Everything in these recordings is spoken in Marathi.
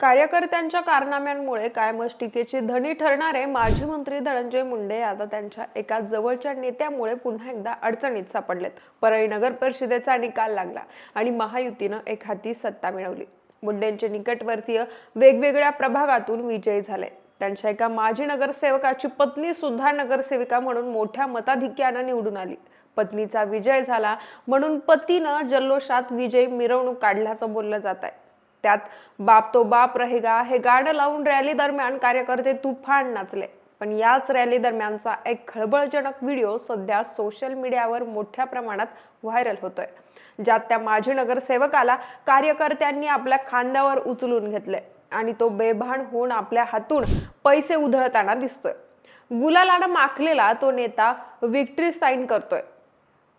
कार्यकर्त्यांच्या कारनाम्यांमुळे कायमच टीकेची धनी ठरणारे माजी मंत्री धनंजय मुंडे आता त्यांच्या एका जवळच्या नेत्यामुळे पुन्हा एकदा अडचणीत सापडलेत. परळी नगर परिषदेचा निकाल लागला आणि महायुतीनं एक हाती सत्ता मिळवली. मुंडेंचे निकटवर्तीय वेगवेगळ्या प्रभागातून विजयी झाले. त्यांच्या एका माजी नगरसेवकाची पत्नी सुद्धा नगरसेविका म्हणून मोठ्या मताधिक्यानं निवडून आली. पत्नीचा विजय झाला म्हणून पतीनं जल्लोषात विजय मिरवणूक काढल्याचं बोललं जात आहे त्यात बाप तो बाप रहेगा. हे गाणं लावून रॅली दरम्यान कार्यकर्ते तुफान नाचले. पण याच रॅली दरम्यानचा एक खळबळजनक व्हिडिओ सध्या सोशल मीडियावर मोठ्या प्रमाणात व्हायरल होतोय. ज्यात त्या माजी नगरसेवकाला कार्यकर्त्यांनी आपल्या खांद्यावर उचलून घेतले आणि तो बेभान होऊन आपल्या हातून पैसे उधळताना दिसतोय. गुलालानं माखलेला तो नेता विक्ट्री साईन करतोय.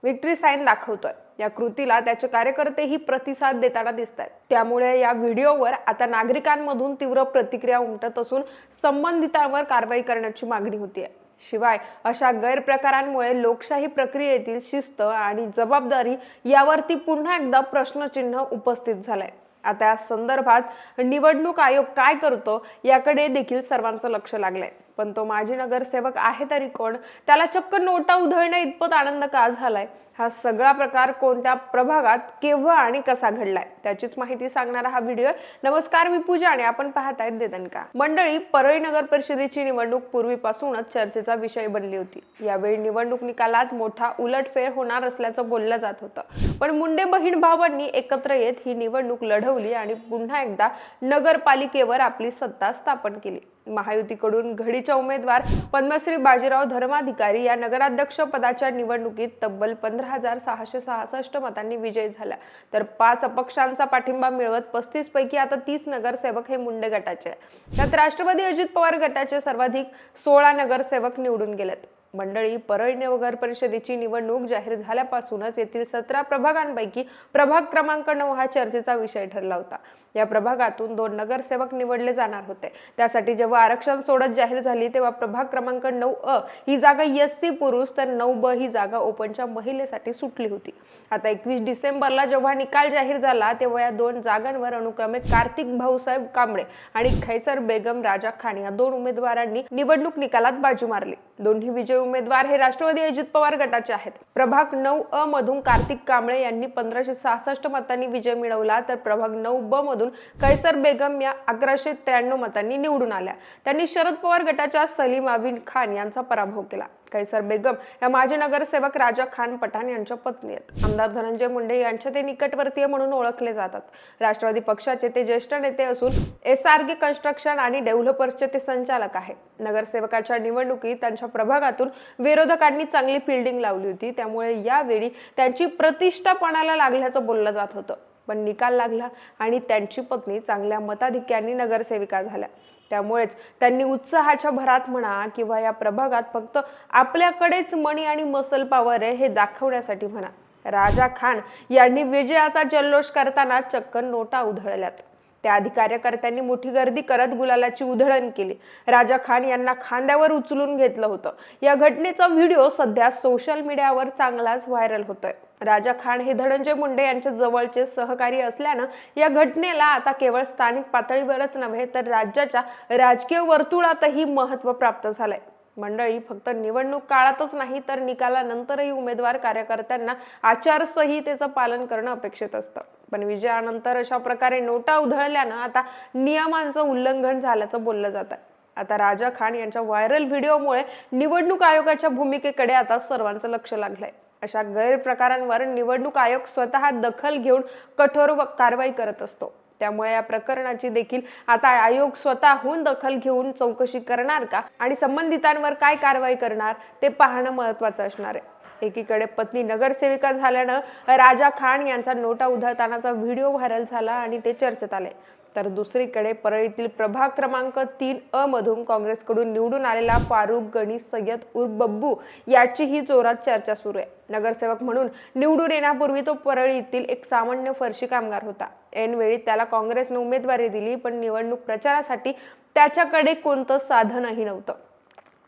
विक्ट्री साईन दाखवतोय. या कृतीला त्याचे कार्यकर्तेही प्रतिसाद देताना दिसत आहेत त्यामुळे या व्हिडिओवर आता नागरिकांमधून तीव्र प्रतिक्रिया उमटत असून संबंधितांवर कारवाई करण्याची मागणी होतीये. शिवाय अशा गैरप्रकारांमुळे लोकशाही प्रक्रियेतील शिस्त आणि जबाबदारी यावरती पुन्हा एकदा प्रश्नचिन्ह उपस्थित झालंय. आता या संदर्भात निवडणूक आयोग काय करतो याकडे देखील सर्वांचं लक्ष लागलंय. पण तो माजी नगरसेवक आहे तरी कोण? त्याला चक्क नोटा उधळण्या इतपत आनंद का झालाय? हा सगळा प्रकार कोणत्या प्रभागात केव्हा आणि कसा घडलाय? त्याचीच माहिती सांगणारा हा व्हिडिओ. नमस्कार मी पूजा आणि आपण पाहत आहेत देदनका मंडळी परळी नगर परिषदेची निवडणूक पूर्वीपासूनच चर्चेचा विषय बनली होती. यावेळी निवडणूक निकालात मोठा उलटफेर होणार असल्याचं बोललं जात होतं. पण मुंडे बहीण भावांनी एकत्र येत ही निवडणूक लढवली आणि पुन्हा एकदा नगरपालिकेवर आपली सत्ता स्थापन केली. महायुतीकडून घडीच्या उमेदवार पद्मश्री बाजीराव धर्माधिकारी या नगराध्यक्ष पदाच्या निवडणुकीत तब्बल पंधरा हजार सहाशे सहासष्ट मतांनी विजयी झाला तर पाच अपक्षांचा पाठिंबा मिळवत पस्तीस पैकी आता तीस नगरसेवक हे मुंडे गटाचे आहे. त्यात राष्ट्रवादी अजित पवार गटाचे सर्वाधिक सोळा नगरसेवक निवडून गेलेत. मंडळी परळी नगर परिषदेची निवडणूक जाहीर झाल्यापासूनच येथील सतरा प्रभागांपैकी प्रभाग क्रमांक नऊ हा चर्चेचा विषय ठरला होता. या प्रभागातून दोन नगरसेवक निवडले जाणार होते. त्यासाठी जेव्हा आरक्षण सोडत जाहीर झाली तेव्हा प्रभाग क्रमांक नऊ अ ही जागा एस सी पुरुष तर नऊ ब ही जागा ओपनच्या महिलेसाठी सुटली होती. आता एकवीस डिसेंबरला जेव्हा निकाल जाहीर झाला तेव्हा या दोन जागांवर अनुक्रमे कार्तिक भाऊसाहेब कांबळे आणि खैसर बेगम राजा खान या दोन उमेदवारांनी निवडणूक निकालात बाजू मारली. दोन्ही विजयी उमेदवार हे राष्ट्रवादी अजित पवार गटाचे आहेत. प्रभाग नऊ अ मधून कार्तिक कांबळे यांनी पंधराशे सहासष्ट मतांनी विजय मिळवला तर प्रभाग नऊ ब मधून कैसर बेगम या अकराशे त्र्याण्णव मतांनी निवडून आल्या. त्यांनी शरद पवार गटाच्या सलीम अबिन खान यांचा पराभव केला. कैसर बेगम या माजी नगरसेवक राजा खान पठाण यांच्या पत्नी आहेत. आमदार धनंजय मुंडे यांचे ते निकटवर्तीय म्हणून ओळखले जातात. राष्ट्रवादी पक्षाचे ते ज्येष्ठ नेते असून एस आर के कन्स्ट्रक्शन आणि डेव्हलपर्सचे ते संचालक आहेत. नगरसेवकाच्या निवडणुकीत त्यांच्या प्रभागातून विरोधकांनी चांगली फिल्डिंग लावली होती. त्यामुळे यावेळी त्यांची प्रतिष्ठा पणाला लागल्याचं बोललं जात होतं. पण निकाल लागला आणि त्यांची पत्नी चांगल्या मताधिक्यांनी नगरसेविका झाल्या. त्यामुळेच त्यांनी उत्साहाच्या भरात म्हणा किंवा या प्रभागात फक्त आपल्याकडेच मणी आणि मसल पॉवर आहे हे दाखवण्यासाठी म्हणा. राजा खान यांनी विजयाचा जल्लोष करताना चक्क नोटा उधळल्यात. त्या आधी कार्यकर्त्यांनी मोठी गर्दी करत गुलालाची उधळण केली. राजा खान यांना खांद्यावर उचलून घेतलं होतं. या घटनेचा व्हिडिओ सध्या सोशल मीडियावर चांगलाच व्हायरल होतोय. राजा खान हे धनंजय मुंडे यांच्या जवळचे सहकारी असल्यानं या घटनेला आता केवळ स्थानिक पातळीवरच नव्हे तर राज्याच्या राजकीय वर्तुळातही महत्त्व प्राप्त झालंय. मंडळी फक्त निवडणूक काळातच नाही तर निकालानंतरही उमेदवार कार्यकर्त्यांना आचारसंहितेचं पालन करणं अपेक्षित असतं. पण विजयानंतर अशा प्रकारे नोटा उधळल्यानं आता नियमांचं उल्लंघन झाल्याचं बोललं जात आहे आता राजा खान यांच्या व्हायरल व्हिडिओमुळे निवडणूक आयोगाच्या भूमिकेकडे आता सर्वांचं लक्ष लागलंय. अशा गैरप्रकारांवर निवडणूक आयोग स्वतः दखल घेऊन कठोर कारवाई करत असतो. त्यामुळे या प्रकरणाची देखील आता आयोग स्वतःहून दखल घेऊन चौकशी करणार का? आणि संबंधितांवर काय कारवाई करणार? ते पाहणं महत्वाचं असणार आहे. एकीकडे पत्नी नगरसेविका झाल्यानं राजा खान यांचा नोटा उधळतानाचा व्हिडिओ व्हायरल झाला आणि ते चर्चेत आले. तर दुसरीकडे परळीतील प्रभाग क्रमांक तीन अ मधून काँग्रेसकडून निवडून आलेला फारुख गणी सय्यद उर्फ बब्बू याचीही जोरात चर्चा सुरू आहे. नगरसेवक म्हणून निवडून येण्यापूर्वी तो परळीतील एक सामान्य फरशी कामगार होता. ऐनवेळी त्याला काँग्रेसने उमेदवारी दिली पण निवडणूक प्रचारासाठी त्याच्याकडे कोणतं साधनही नव्हतं.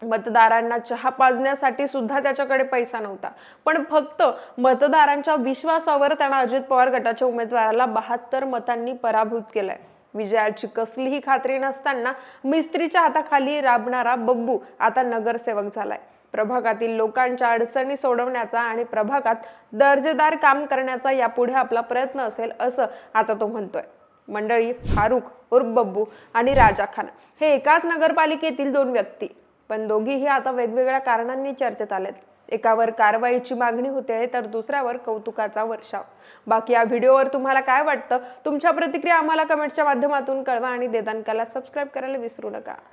मतदारांना चहा पाजण्यासाठी सुद्धा त्याच्याकडे पैसा नव्हता. पण फक्त मतदारांच्या विश्वासावर त्यानं अजित पवार गटाच्या उमेदवाराला बहात्तर मतांनी पराभूत केलाय. विजयाची कसलीही खात्री नसताना मिस्त्रीच्या हाताखाली राबणारा बब्बू आता नगरसेवक झालाय. प्रभागातील लोकांच्या अडचणी सोडवण्याचा आणि प्रभागात दर्जेदार काम करण्याचा यापुढे आपला प्रयत्न असेल असं आता तो म्हणतोय. मंडळी फारुख उर्फ बब्बू आणि राजा खान हे एकाच नगरपालिकेतील दोन व्यक्ती. पण दोघीही आता वेगवेगळ्या कारणांनी चर्चेत आलेत. एकावर कारवाईची मागणी होते तर दुसऱ्यावर कौतुकाचा वर्षाव. बाकी या व्हिडिओवर तुम्हाला काय वाटतं? तुमच्या प्रतिक्रिया आम्हाला कमेंटच्या माध्यमातून कळवा आणि देदानकाला सबस्क्राईब करायला विसरू नका.